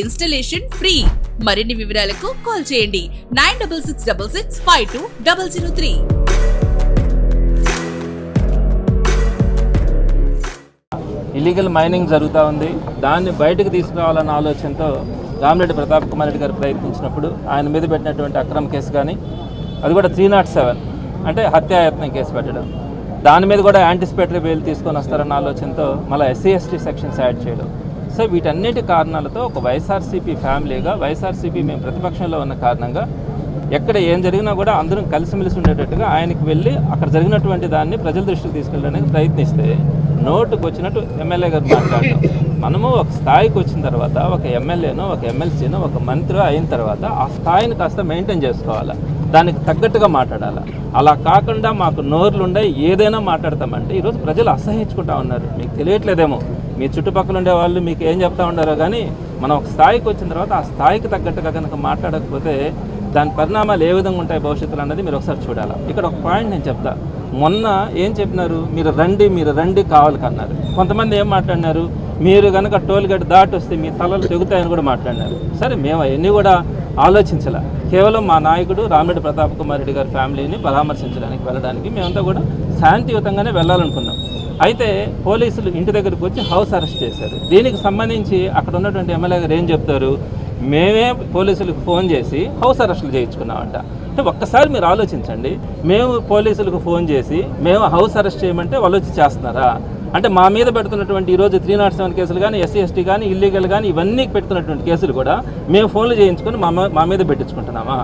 Installation free. మరిన్ని వివరాలకు call చేయండి. Nine double six double six five two double zero three. Illegal mining జరుగుతూ ఉంది. దాన్ని బయటకు తీసుకురావాలన్న ఆలోచనతో రామిరెడ్డి ప్రతాప్ కుమార్ రెడ్డి గారు ప్రయత్నించినప్పుడు ఆయన మీద పెట్టినటువంటి అక్రమ కేసు కానీ అది కూడా త్రీ నాట్ సెవెన్ అంటే హత్యాయత్నం కేసు పెట్టడం. దాని మీద కూడా యాంటిసిపేటరీ బెయిల్ తీసుకొని వస్తారన్న ఆలోచనతో మళ్ళీ ఎస్సీ ఎస్టీ సెక్షన్స్ యాడ్ చేయడం. సో వీటన్నిటి కారణాలతో ఒక వైఎస్ఆర్సీపీ ఫ్యామిలీగా వైఎస్ఆర్సీపీ మేము ప్రతిపక్షంలో ఉన్న కారణంగా ఎక్కడ ఏం జరిగినా కూడా అందరం కలిసిమెలిసి ఉండేటట్టుగా ఆయనకి వెళ్ళి అక్కడ జరిగినటువంటి దాన్ని ప్రజల దృష్టికి తీసుకెళ్ళడానికి ప్రయత్నిస్తే నోటుకు వచ్చినట్టు ఎమ్మెల్యే గారు మాట్లాడటం మనము ఒక స్థాయికి వచ్చిన తర్వాత ఒక ఎమ్మెల్యేనో ఒక ఎమ్మెల్సీనో ఒక మంత్రి అయిన తర్వాత ఆ స్థాయిని కాస్త మెయింటైన్ చేసుకోవాలి? దానికి తగ్గట్టుగా మాట్లాడాలి? అలా కాకుండా మాకు నోర్లు ఉండే ఏదైనా మాట్లాడతామంటే ఈరోజు ప్రజలు అసహించుకుంటా ఉన్నారు. మీకు తెలియట్లేదేమో. మీ చుట్టుపక్కల ఉండే వాళ్ళు మీకు ఏం చెప్తా ఉండారో కానీ మనం ఒక స్థాయికి వచ్చిన తర్వాత ఆ స్థాయికి తగ్గట్టుగా కనుక మాట్లాడకపోతే దాని పరిణామాలు ఏ విధంగా ఉంటాయి భవిష్యత్తులో అన్నది మీరు ఒకసారి చూడాలి. ఇక్కడ ఒక పాయింట్ నేను చెప్తా. మొన్న ఏం చెప్పినారు? మీరు రండి మీరు రండి కావాలి కన్నారు. కొంతమంది ఏం మాట్లాడినారు? మీరు కనుక టోల్ గేట్ దాటి వస్తే మీ తలలు తెగుతాయని కూడా మాట్లాడినారు. సరే మేము అవన్నీ కూడా ఆలోచించాల. కేవలం మా నాయకుడు రామిరెడ్డి ప్రతాప్ కుమార్ రెడ్డి గారి ఫ్యామిలీని పరామర్శించడానికి వెళ్ళడానికి మేమంతా కూడా శాంతియుతంగానే వెళ్ళాలనుకున్నాం. అయితే పోలీసులు ఇంటి దగ్గరకు వచ్చి హౌస్ అరెస్ట్ చేశారు. దీనికి సంబంధించి అక్కడ ఉన్నటువంటి ఎమ్మెల్యే గారు ఏం చెప్తారు? మేమే పోలీసులకు ఫోన్ చేసి హౌస్ అరెస్టులు చేయించుకున్నామంట. అంటే ఒక్కసారి మీరు ఆలోచించండి. మేము పోలీసులకు ఫోన్ చేసి మేము హౌస్ అరెస్ట్ చేయమంటే వాళ్ళు వచ్చి చేస్తున్నారా? అంటే మా మీద పెడుతున్నటువంటి ఈరోజు త్రీ నాట్ సెవెన్ కేసులు కానీ ఎస్సీ ఎస్టీ కానీ ఇల్లీగల్ కానీ ఇవన్నీ పెడుతున్నటువంటి కేసులు కూడా మేము ఫోన్లు చేయించుకొని మా మా మీద పెట్టించుకుంటున్నామా?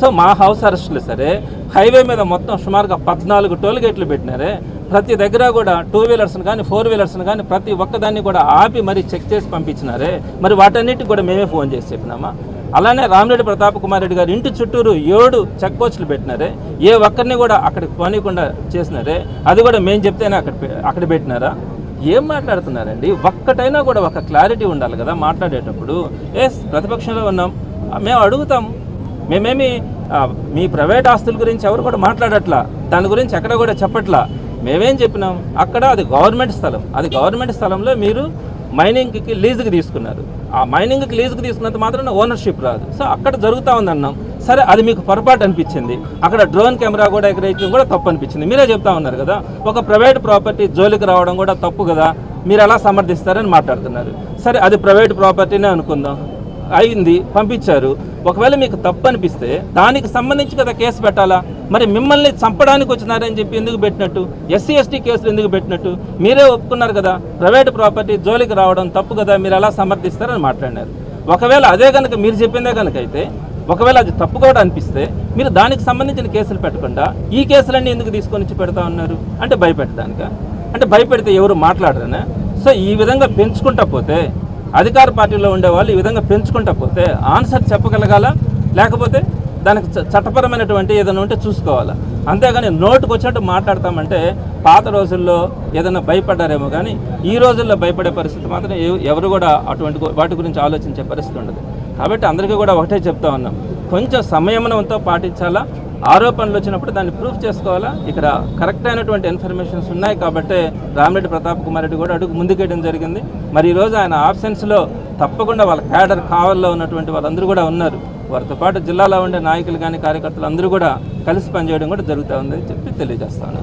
సో మా హౌస్ అరెస్టులు సరే హైవే మీద మొత్తం సుమారుగా పద్నాలుగు టోల్ గేట్లు పెట్టినారే. ప్రతి దగ్గర కూడా టూ వీలర్స్ని కానీ ఫోర్ వీలర్స్ని కానీ ప్రతి ఒక్కదాన్ని కూడా ఆపి మరి చెక్ చేసి పంపించినారే. మరి వాటన్నిటికి కూడా మేమే ఫోన్ చేసి చెప్పినామా? అలానే రామిరెడ్డి ప్రతాప్ కుమార్ రెడ్డి గారు ఇంటి చుట్టూరు ఏడు చెక్ పోస్టులు పెట్టినారే. ఏ ఒక్కరిని కూడా అక్కడికి పోనీయకుండా చేసినారే. అది కూడా మేము చెప్తేనే అక్కడ అక్కడ పెట్టినారా? ఏం మాట్లాడుతున్నారండి? ఒక్కటైనా కూడా ఒక క్లారిటీ ఉండాలి కదా మాట్లాడేటప్పుడు. ఎస్ ప్రతిపక్షంలో ఉన్నాం. మేము అడుగుతాం. మేమేమి మీ ప్రైవేట్ ఆస్తుల గురించి ఎవరు కూడా మాట్లాడట్లా. దాని గురించి ఎక్కడ కూడా చెప్పట్లా. మేమేం చెప్పినాం? అక్కడ అది గవర్నమెంట్ స్థలం. అది గవర్నమెంట్ స్థలంలో మీరు మైనింగ్కి లీజుకి తీసుకున్నారు. ఆ మైనింగ్కి లీజుకి తీసుకున్నంత మాత్రం ఓనర్షిప్ రాదు. సో అక్కడ జరుగుతూ ఉంది అన్నాం సరే అది మీకు పొరపాటు అనిపించింది. అక్కడ డ్రోన్ కెమెరా కూడా ఎగరేయడం కూడా తప్పు అనిపించింది. మీరే చెప్తా ఉన్నారు కదా? ఒక ప్రైవేట్ ప్రాపర్టీ జోలికి రావడం కూడా తప్పు కదా? మీరు ఎలా సమర్థిస్తారని మాట్లాడుతున్నారు. సరే అది ప్రైవేట్ ప్రాపర్టీనే అనుకుందాం. అయింది పంపించారు. ఒకవేళ మీకు తప్పు అనిపిస్తే దానికి సంబంధించి కదా కేసు పెట్టాలా? మరి మిమ్మల్ని చంపడానికి వచ్చినారని చెప్పి ఎందుకు పెట్టినట్టు? ఎస్సీ ఎస్టీ కేసులు ఎందుకు పెట్టినట్టు? మీరే ఒప్పుకున్నారు కదా ప్రైవేట్ ప్రాపర్టీ జోలికి రావడం తప్పు కదా మీరు ఎలా సమర్థిస్తారని మాట్లాడినారు. ఒకవేళ అదే కనుక మీరు చెప్పిందే కనుక అయితే ఒకవేళ అది తప్పు కూడా అనిపిస్తే మీరు దానికి సంబంధించిన కేసులు పెట్టకుండా ఈ కేసులన్నీ ఎందుకు తీసుకొని వచ్చి పెడతా ఉన్నారు? అంటే భయపెట్టడానిక? అంటే భయపెడితే ఎవరు మాట్లాడరనా? సో ఈ విధంగా పెంచుకుంటా పోతే అధికార పార్టీలో ఉండే వాళ్ళు ఈ విధంగా పెంచుకుంటా పోతే ఆన్సర్ చెప్పగలగాల? లేకపోతే దానికి చట్టపరమైనటువంటి ఏదైనా ఉంటే చూసుకోవాలా? అంతేగాని నోటుకు వచ్చినట్టు మాట్లాడతామంటే పాత రోజుల్లో ఏదైనా భయపడ్డారేమో కానీ ఈ రోజుల్లో భయపడే పరిస్థితి మాత్రం ఎవరు కూడా అటువంటి వాటి గురించి ఆలోచించే పరిస్థితి ఉండదు. కాబట్టి అందరికీ కూడా ఒకటే చెప్తా ఉన్నాం. కొంచెం సంయమనంతో పాటించాలా? ఆరోపణలు వచ్చినప్పుడు దాన్ని ప్రూఫ్ చేసుకోవాలా? ఇక్కడ కరెక్ట్ అయినటువంటి ఇన్ఫర్మేషన్స్ ఉన్నాయి కాబట్టి రామిరెడ్డి ప్రతాప్ కుమార్ రెడ్డి కూడా అడుగు ముందుకేయడం జరిగింది. మరి ఈరోజు ఆయన ఆబ్సెన్స్లో తప్పకుండా వాళ్ళ క్యాడర్ కావల్లో ఉన్నటువంటి వాళ్ళందరూ కూడా ఉన్నారు. వారితో పాటు జిల్లాలో ఉండే నాయకులు కానీ కార్యకర్తలు అందరూ కూడా కలిసి పనిచేయడం కూడా జరుగుతూ ఉందని చెప్పి తెలియజేస్తాను